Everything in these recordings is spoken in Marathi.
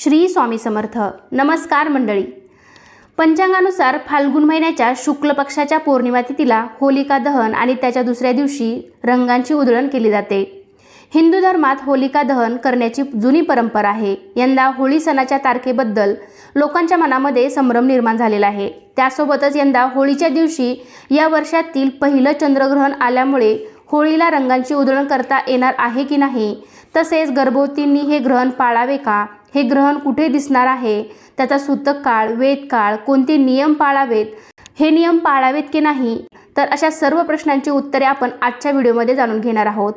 श्री स्वामी समर्थ. नमस्कार मंडळी. पंचांगानुसार फाल्गुन महिन्याच्या शुक्ल पक्षाच्या पौर्णिमा तिथीला होलिका दहन आणि त्याच्या दुसऱ्या दिवशी रंगांची उधळण केली जाते. हिंदू धर्मात होलिका दहन करण्याची जुनी परंपरा आहे. यंदा होळी सणाच्या तारखेबद्दल लोकांच्या मनामध्ये संभ्रम निर्माण झालेला आहे. त्यासोबतच यंदा होळीच्या दिवशी या वर्षातील पहिलं चंद्रग्रहण आल्यामुळे होळीला रंगांची उधळण करता येणार आहे की नाही तसेच गर्भवतींनी हे ग्रहण पाळावे का हे ग्रहण कुठे दिसणार आहे? त्याचा सूतक काळ वेद काळ कोणते नियम पाळावेत? हे नियम पाळावेत की नाही? तर अशा सर्व प्रश्नांची उत्तरे आपण आजच्या व्हिडिओमध्ये जाणून घेणार आहोत.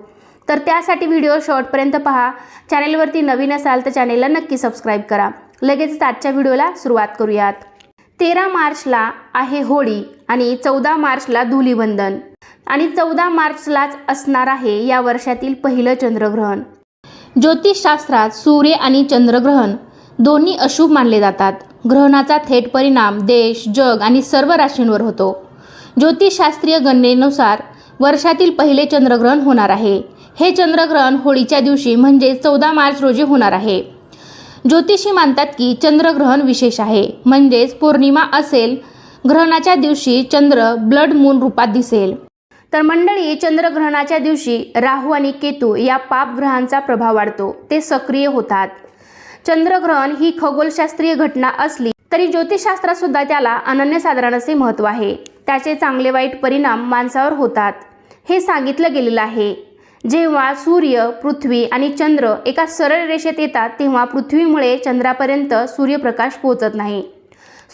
तर त्यासाठी व्हिडिओ शॉर्टपर्यंत पहा. चॅनेलवरती नवीन असाल तर चॅनेलला नक्की सबस्क्राईब करा. लगेचच आजच्या व्हिडिओला सुरुवात करूयात. तेरा मार्चला आहे होळी आणि चौदा मार्चला धुलीवंदन. आणि चौदा मार्चलाच असणार आहे या वर्षातील पहिलं चंद्रग्रहण. ज्योतिषशास्त्रात सूर्य आणि चंद्रग्रहण दोन्ही अशुभ मानले जातात. ग्रहणाचा थेट परिणाम देश जग आणि सर्व राशींवर होतो. ज्योतिषशास्त्रीय गणनेनुसार वर्षातील पहिले चंद्रग्रहण होणार आहे. हे चंद्रग्रहण होळीच्या दिवशी म्हणजे चौदा मार्च रोजी होणार आहे. ज्योतिषी मानतात की चंद्रग्रहण विशेष आहे. म्हणजेच पौर्णिमा असेल ग्रहणाच्या दिवशी चंद्र ब्लड मून रूपात दिसेल. तर मंडळी चंद्रग्रहणाच्या दिवशी राहू आणि केतू या पापग्रहांचा प्रभाव वाढतो. ते सक्रिय होतात. चंद्रग्रहण ही खगोलशास्त्रीय घटना असली तरी ज्योतिषशास्त्रात सुद्धा त्याला अनन्यसाधारण असे महत्त्व आहे. त्याचे चांगले वाईट परिणाम माणसावर होतात. हे सांगितलं गेलेलं आहे. जेव्हा सूर्य पृथ्वी आणि चंद्र एका सरळ रेषेत येतात तेव्हा पृथ्वीमुळे चंद्रापर्यंत सूर्यप्रकाश पोहोचत नाही.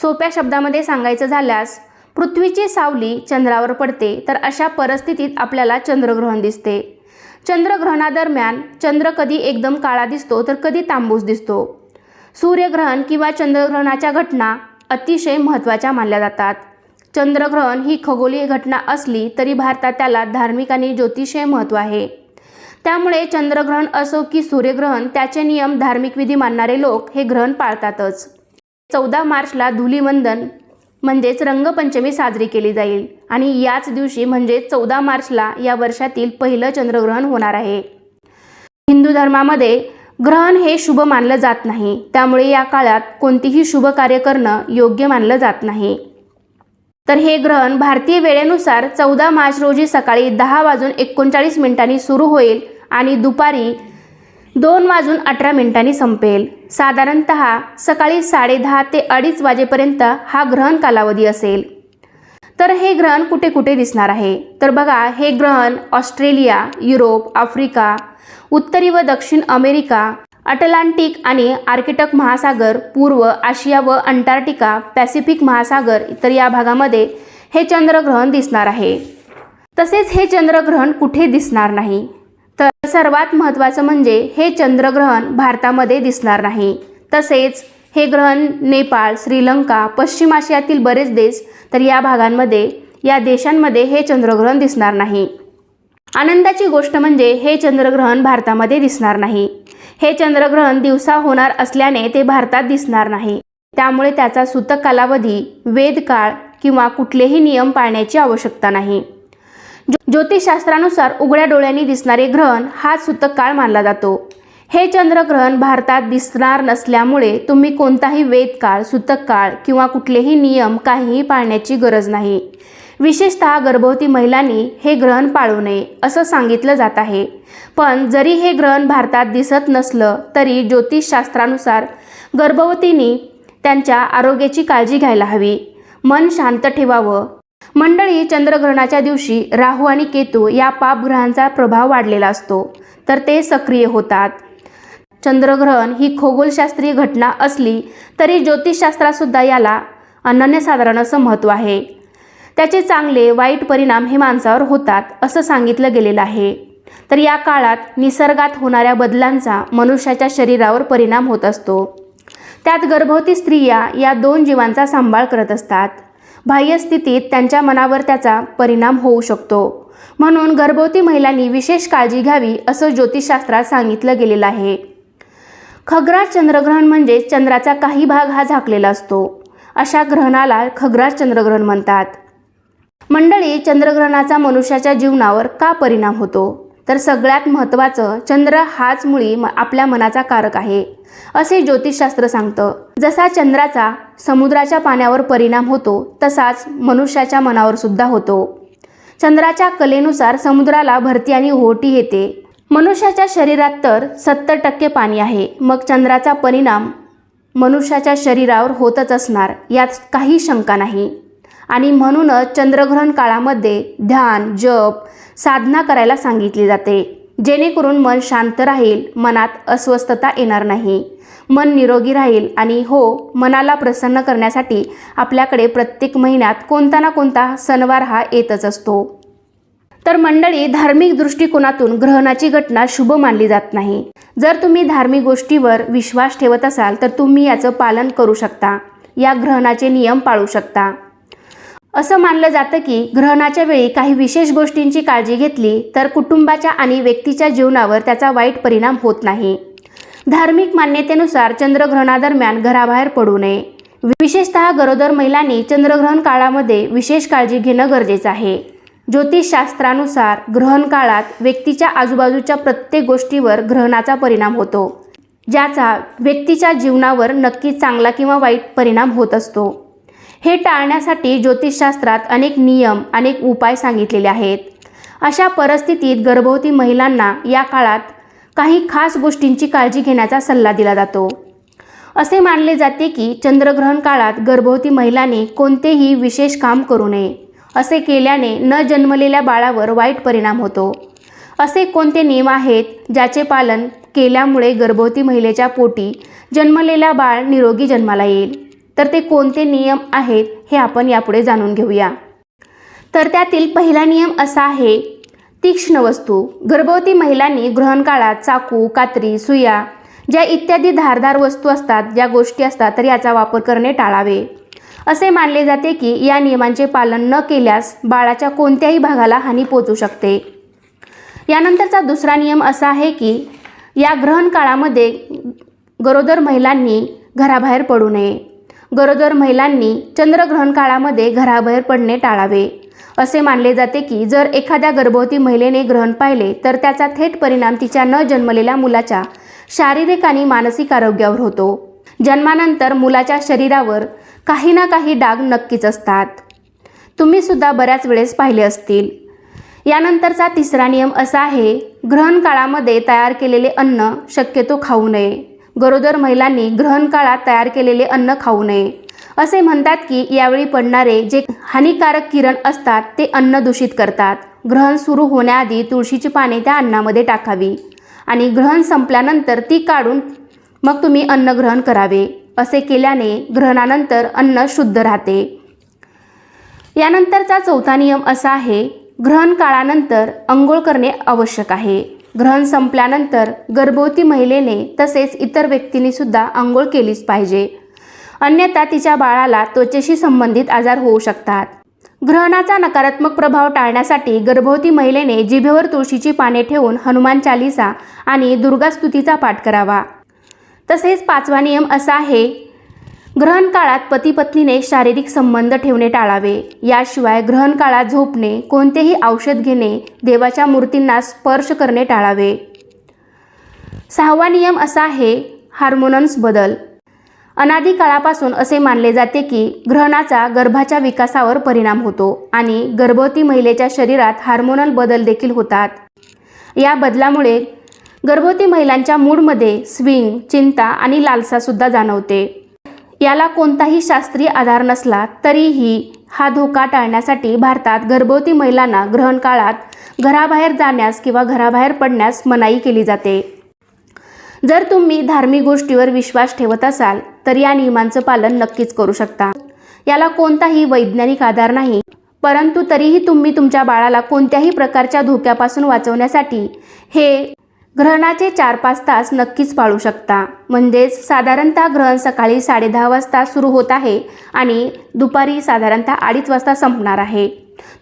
सोप्या शब्दामध्ये सांगायचं झाल्यास पृथ्वीची सावली चंद्रावर पडते तर अशा परिस्थितीत आपल्याला चंद्रग्रहण दिसते. चंद्रग्रहणादरम्यान चंद्र कधी एकदम काळा दिसतो तर कधी तांबूस दिसतो. सूर्यग्रहण किंवा चंद्रग्रहणाच्या घटना अतिशय महत्त्वाच्या मानल्या जातात. चंद्रग्रहण ही खगोलीय घटना असली तरी भारतात त्याला धार्मिक आणि ज्योतिषीय महत्त्व आहे. त्यामुळे चंद्रग्रहण असो की सूर्यग्रहण त्याचे नियम धार्मिक विधी मानणारे लोक हे ग्रहण पाळतातच. चौदा मार्चला धुलीवंदन म्हणजेच रंगपंचमी साजरी केली जाईल. आणि याच दिवशी म्हणजे चौदा मार्चला या वर्षातील पहिलं चंद्रग्रहण होणार आहे. हिंदू धर्मामध्ये ग्रहण हे शुभ मानलं जात नाही. त्यामुळे या काळात कोणतीही शुभ कार्य करणं योग्य मानलं जात नाही. तर हे ग्रहण भारतीय वेळेनुसार चौदा मार्च रोजी सकाळी दहा वाजून एकोणचाळीस मिनिटांनी सुरू होईल आणि दुपारी दोन वाजून अठरा मिनिटांनी संपेल. साधारणत सकाळी साडेदहा ते अडीच वाजेपर्यंत हा ग्रहण कालावधी असेल. तर हे ग्रहण कुठे कुठे दिसणार आहे? तर बघा हे ग्रहण ऑस्ट्रेलिया युरोप आफ्रिका उत्तरी व दक्षिण अमेरिका अटलांटिक आणि आर्किटक महासागर पूर्व आशिया व अंटार्क्टिका पॅसिफिक महासागर तर या भागामध्ये हे चंद्रग्रहण दिसणार आहे. तसेच हे चंद्रग्रहण कुठे दिसणार नाही? तर सर्वात महत्त्वाचं म्हणजे हे चंद्रग्रहण भारतामध्ये दिसणार नाही. तसेच हे ग्रहण नेपाळ श्रीलंका पश्चिम आशियातील बरेच देश तर या भागांमध्ये या देशांमध्ये हे चंद्रग्रहण दिसणार नाही. आनंदाची गोष्ट म्हणजे हे चंद्रग्रहण भारतामध्ये दिसणार नाही. हे चंद्रग्रहण दिवसा होणार असल्याने ते भारतात दिसणार नाही. त्यामुळे त्याचा सूतक कालावधी वेदकाळ किंवा कुठलेही नियम पाळण्याची आवश्यकता नाही. ज्योतिषशास्त्रानुसार उघड्या डोळ्यांनी दिसणारे ग्रहण हा सूतक काळ मानला जातो. हे चंद्रग्रहण भारतात दिसणार नसल्यामुळे तुम्ही कोणताही वेदकाळ सूतक काळ किंवा कुठलेही नियम काहीही पाळण्याची गरज नाही. विशेषतः गर्भवती महिलांनी हे ग्रहण पाळू नये असं सांगितलं जात आहे. पण जरी हे ग्रहण भारतात दिसत नसलं तरी ज्योतिषशास्त्रानुसार गर्भवतींनी त्यांच्या आरोग्याची काळजी घ्यायला हवी. मन शांत ठेवावं. मंडळी चंद्रग्रहणाच्या दिवशी राहू आणि केतू या पापग्रहांचा प्रभाव वाढलेला असतो तर ते सक्रिय होतात. चंद्रग्रहण ही खगोलशास्त्रीय घटना असली तरी ज्योतिषशास्त्रातसुद्धा याला अनन्यसाधारण असं महत्त्व आहे. त्याचे चांगले वाईट परिणाम हे माणसावर होतात असं सांगितलं गेलेलं आहे. तर या काळात निसर्गात होणाऱ्या बदलांचा मनुष्याच्या शरीरावर परिणाम होत असतो. त्यात गर्भवती स्त्रिया या दोन जीवांचा सांभाळ करत असतात. बाह्य स्थितीत त्यांच्या मनावर त्याचा परिणाम होऊ शकतो. म्हणून गर्भवती महिलांनी विशेष काळजी घ्यावी असं ज्योतिषशास्त्रात सांगितलं गेलेलं आहे. खग्रास चंद्रग्रहण म्हणजे चंद्राचा काही भाग हा झाकलेला असतो. अशा ग्रहणाला खग्रास चंद्रग्रहण म्हणतात. मंडळी चंद्रग्रहणाचा मनुष्याच्या जीवनावर का परिणाम होतो? तर सगळ्यात महत्त्वाचं चंद्र हाच मुळी म आपल्या मनाचा कारक आहे असे ज्योतिषशास्त्र सांगतं. जसा चंद्राचा समुद्राच्या पाण्यावर परिणाम होतो तसाच मनुष्याच्या मनावर सुद्धा होतो. चंद्राच्या कलेनुसार समुद्राला भरती आणि ओहोटी येते. मनुष्याच्या शरीरात तर सत्तर टक्के पाणी आहे मग चंद्राचा परिणाम मनुष्याच्या शरीरावर होतच असणार यात काही शंका नाही. आणि म्हणूनच चंद्रग्रहण काळामध्ये ध्यान जप साधना करायला सांगितली जाते. जेणेकरून मन शांत राहील मनात अस्वस्थता येणार नाही. मन निरोगी राहील आणि हो मनाला प्रसन्न करण्यासाठी आपल्याकडे प्रत्येक महिन्यात कोणता ना कोणता सणवार हा येतच असतो. तर मंडळी धार्मिक दृष्टिकोनातून ग्रहणाची घटना शुभ मानली जात नाही. जर तुम्ही धार्मिक गोष्टीवर विश्वास ठेवत असाल तर तुम्ही याचं पालन करू शकता. या ग्रहणाचे नियम पाळू शकता. असं मानलं जातं की ग्रहणाच्या वेळी काही विशेष गोष्टींची काळजी घेतली तर कुटुंबाच्या आणि व्यक्तीच्या जीवनावर त्याचा वाईट परिणाम होत नाही. धार्मिक मान्यतेनुसार चंद्रग्रहणादरम्यान घराबाहेर पडू नये. विशेषतः गरोदर महिलांनी चंद्रग्रहण काळामध्ये विशेष काळजी घेणं गरजेचं आहे. ज्योतिषशास्त्रानुसार ग्रहण काळात व्यक्तीच्या आजूबाजूच्या प्रत्येक गोष्टीवर ग्रहणाचा परिणाम होतो ज्याचा व्यक्तीच्या जीवनावर नक्कीच चांगला किंवा वाईट परिणाम होत असतो. हे टाळण्यासाठी ज्योतिषशास्त्रात अनेक नियम अनेक उपाय सांगितलेले आहेत. अशा परिस्थितीत गर्भवती महिलांना या काळात काही खास गोष्टींची काळजी घेण्याचा सल्ला दिला जातो. असे मानले जाते की चंद्रग्रहण काळात गर्भवती महिलांनी कोणतेही विशेष काम करू नये. असे केल्याने न जन्मलेल्या बाळावर वाईट परिणाम होतो. असे कोणते नियम आहेत ज्याचे पालन केल्यामुळे गर्भवती महिलेच्या पोटी जन्मलेला बाळ निरोगी जन्माला येईल? तर ते कोणते नियम आहेत हे आपण यापुढे जाणून घेऊया. तर त्यातील पहिला नियम असा आहे तीक्ष्ण वस्तू. गर्भवती महिलांनी ग्रहणकाळात चाकू कात्री सुया ज्या इत्यादी धारदार वस्तू असतात ज्या गोष्टी असतात तर याचा वापर करणे टाळावे. असे मानले जाते की या नियमांचे पालन न केल्यास बाळाच्या कोणत्याही भागाला हानी पोचू शकते. यानंतरचा दुसरा नियम असा आहे की या ग्रहण काळामध्ये गरोदर महिलांनी घराबाहेर पडू नये. गरोदर महिलांनी चंद्रग्रहण काळामध्ये घराबाहेर पडणे टाळावे. असे मानले जाते की जर एखाद्या गर्भवती महिलेने ग्रहण पाहिले तर त्याचा थेट परिणाम तिच्या न जन्मलेल्या मुलाच्या शारीरिक आणि मानसिक आरोग्यावर होतो. जन्मानंतर मुलाच्या शरीरावर काही ना काही डाग नक्कीच असतात. तुम्ही सुद्धा बऱ्याच वेळेस पाहिले असतील. यानंतरचा तिसरा नियम असा आहे ग्रहण काळामध्ये तयार केलेले अन्न शक्यतो खाऊ नये. गरोदर महिलांनी ग्रहण काळात तयार केलेले अन्न खाऊ नये. असे म्हणतात की यावेळी पडणारे जे हानिकारक किरण असतात ते अन्न दूषित करतात. ग्रहण सुरू होण्याआधी तुळशीची पाने त्या अन्नामध्ये टाकावी आणि ग्रहण संपल्यानंतर ती काढून मग तुम्ही अन्न ग्रहण करावे. असे केल्याने ग्रहणानंतर अन्न शुद्ध राहते. यानंतरचा चौथा नियम असा आहे ग्रहण काळानंतर अंघोळ करणे आवश्यक आहे. ग्रहण संपल्यानंतर गर्भवती महिलेने तसेच इतर व्यक्तींनी सुद्धा आंघोळ केलीच पाहिजे. अन्यथा तिच्या बाळाला त्वचेशी संबंधित आजार होऊ शकतात. ग्रहणाचा नकारात्मक प्रभाव टाळण्यासाठी गर्भवती महिलेने जिभेवर तुळशीची पाने ठेवून हनुमान चालिसा आणि दुर्गास्तुतीचा पाठ करावा. तसेच पाचवा नियम असा आहे ग्रहण काळात पती पत्नीने शारीरिक संबंध ठेवणे टाळावे. याशिवाय ग्रहण काळात झोपणे कोणतेही औषध घेणे देवाच्या मूर्तींना स्पर्श करणे टाळावे. सहावा नियम असा आहे हार्मोनन्स बदल. अनादी काळापासून असे मानले जाते की ग्रहणाचा गर्भाच्या विकासावर परिणाम होतो आणि गर्भवती महिलेच्या शरीरात हार्मोनल बदल देखील होतात. या बदलामुळे गर्भवती महिलांच्या मूडमध्ये स्विंग चिंता आणि लालसासुद्धा जाणवते. याला कोणताही शास्त्रीय आधार नसला तरीही हा धोका टाळण्यासाठी भारतात गर्भवती महिलांना ग्रहण काळात घराबाहेर जाण्यास किंवा घराबाहेर पडण्यास मनाई केली जाते. जर तुम्ही धार्मिक गोष्टीवर विश्वास ठेवत असाल तर या नियमांचं पालन नक्कीच करू शकता. याला कोणताही वैज्ञानिक आधार नाही परंतु तरीही तुम्ही तुमच्या बाळाला कोणत्याही प्रकारच्या धोक्यापासून वाचवण्यासाठी हे ग्रहणाचे चार पाच तास नक्कीच पाळू शकता. म्हणजेच साधारणतः ग्रहण सकाळी साडेदहा वाजता सुरू होत आहे आणि दुपारी साधारणतः अडीच वाजता संपणार आहे.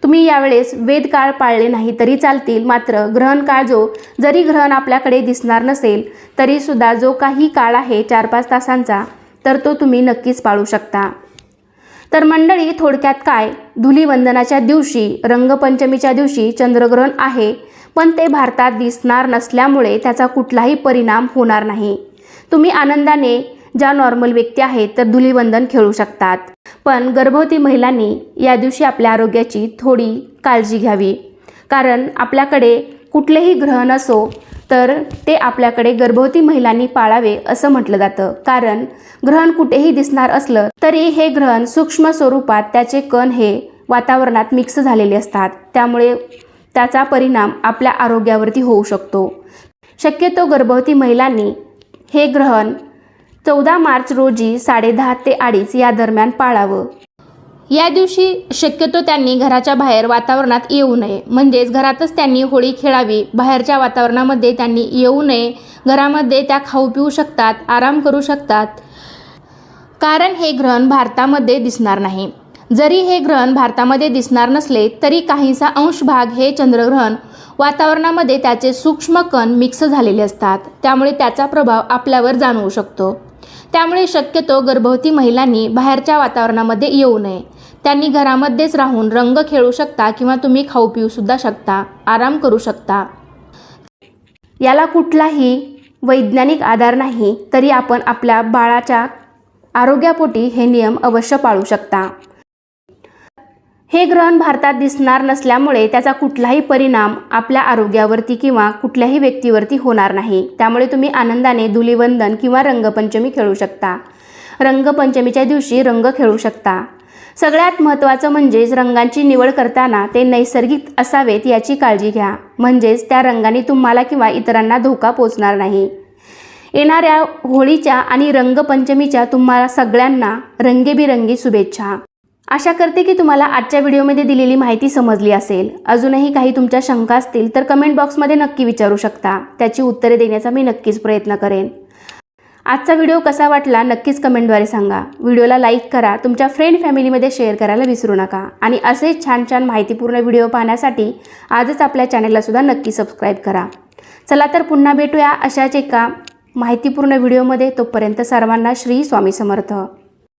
तुम्ही यावेळेस वेद काळ पाळले नाही तरी चालतील मात्र ग्रहण काळ जो जरी ग्रहण आपल्याकडे दिसणार नसेल तरीसुद्धा जो काही काळ आहे चार पाच तासांचा तर तो तुम्ही नक्कीच पाळू शकता. तर मंडळी थोडक्यात काय? धुलीवंदनाच्या दिवशी रंगपंचमीच्या दिवशी चंद्रग्रहण आहे. पण ते भारतात दिसणार नसल्यामुळे त्याचा कुठलाही परिणाम होणार नाही. तुम्ही आनंदाने ज्या नॉर्मल व्यक्ती आहेत तर धुलीवंदन खेळू शकतात. पण गर्भवती महिलांनी या दिवशी आपल्या आरोग्याची थोडी काळजी घ्यावी. कारण आपल्याकडे कुठलेही ग्रहण असो तर ते आपल्याकडे गर्भवती महिलांनी पाळावे असं म्हटलं जातं. कारण ग्रहण कुठेही दिसणार असलं तरी हे ग्रहण सूक्ष्म स्वरूपात त्याचे कण हे वातावरणात मिक्स झालेले असतात. त्यामुळे त्याचा परिणाम आपल्या आरोग्यावरती होऊ शकतो. शक्यतो गर्भवती महिलांनी हे ग्रहण चौदा मार्च रोजी साडेदहा ते अडीच या दरम्यान पाळावं. या दिवशी शक्यतो त्यांनी घराच्या बाहेर वातावरणात येऊ नये. म्हणजेच घरातच त्यांनी होळी खेळावी बाहेरच्या वातावरणामध्ये त्यांनी येऊ नये. घरामध्ये त्या खाऊ पिऊ शकतात आराम करू शकतात. कारण हे ग्रहण भारतामध्ये दिसणार नाही. जरी हे ग्रहण भारतामध्ये दिसणार नसले तरी काहीसा अंश भाग हे चंद्रग्रहण वातावरणामध्ये त्याचे सूक्ष्म कण मिक्स झालेले असतात. त्यामुळे त्याचा प्रभाव आपल्यावर जाणवू शकतो. त्यामुळे शक्यतो गर्भवती महिलांनी बाहेरच्या वातावरणामध्ये येऊ नये. त्यांनी घरामध्येच राहून रंग खेळू शकता किंवा तुम्ही खाऊ पिऊ सुद्धा शकता. आराम करू शकता. याला कुठलाही वैज्ञानिक आधार नाही तरी आपण आपल्या बाळाच्या आरोग्यापोटी हे नियम अवश्य पाळू शकता. हे ग्रहण भारतात दिसणार नसल्यामुळे त्याचा कुठलाही परिणाम आपल्या आरोग्यावरती किंवा कुठल्याही व्यक्तीवरती होणार नाही. त्यामुळे तुम्ही आनंदाने धुलीवंदन किंवा रंगपंचमी खेळू शकता. रंगपंचमीच्या दिवशी रंग खेळू शकता. सगळ्यात महत्त्वाचं म्हणजेच रंगांची निवड करताना ते नैसर्गिक असावेत याची काळजी घ्या. म्हणजेच त्या रंगाने तुम्हाला किंवा इतरांना धोका पोचणार नाही. येणाऱ्या होळीच्या आणि रंगपंचमीच्या तुम्हाला सगळ्यांना रंगेबिरंगी शुभेच्छा. आशा करते की तुम्हाला आजच्या व्हिडिओमध्ये दिलेली माहिती समजली असेल. अजूनही काही तुमच्या शंका असतील तर कमेंट बॉक्समध्ये नक्की विचारू शकता. त्याची उत्तरे देण्याचा मी नक्कीच प्रयत्न करेन. आजचा व्हिडिओ कसा वाटला नक्कीच कमेंटद्वारे सांगा. व्हिडिओला लाईक करा तुमच्या फ्रेंड फॅमिलीमध्ये शेअर करायला विसरू नका. आणि असेच छान छान माहितीपूर्ण व्हिडिओ पाहण्यासाठी आजच आपल्या चॅनेललासुद्धा नक्की सबस्क्राईब करा. चला तर पुन्हा भेटूया अशाच एका माहितीपूर्ण व्हिडिओमध्ये. तोपर्यंत सर्वांना श्री स्वामी समर्थ.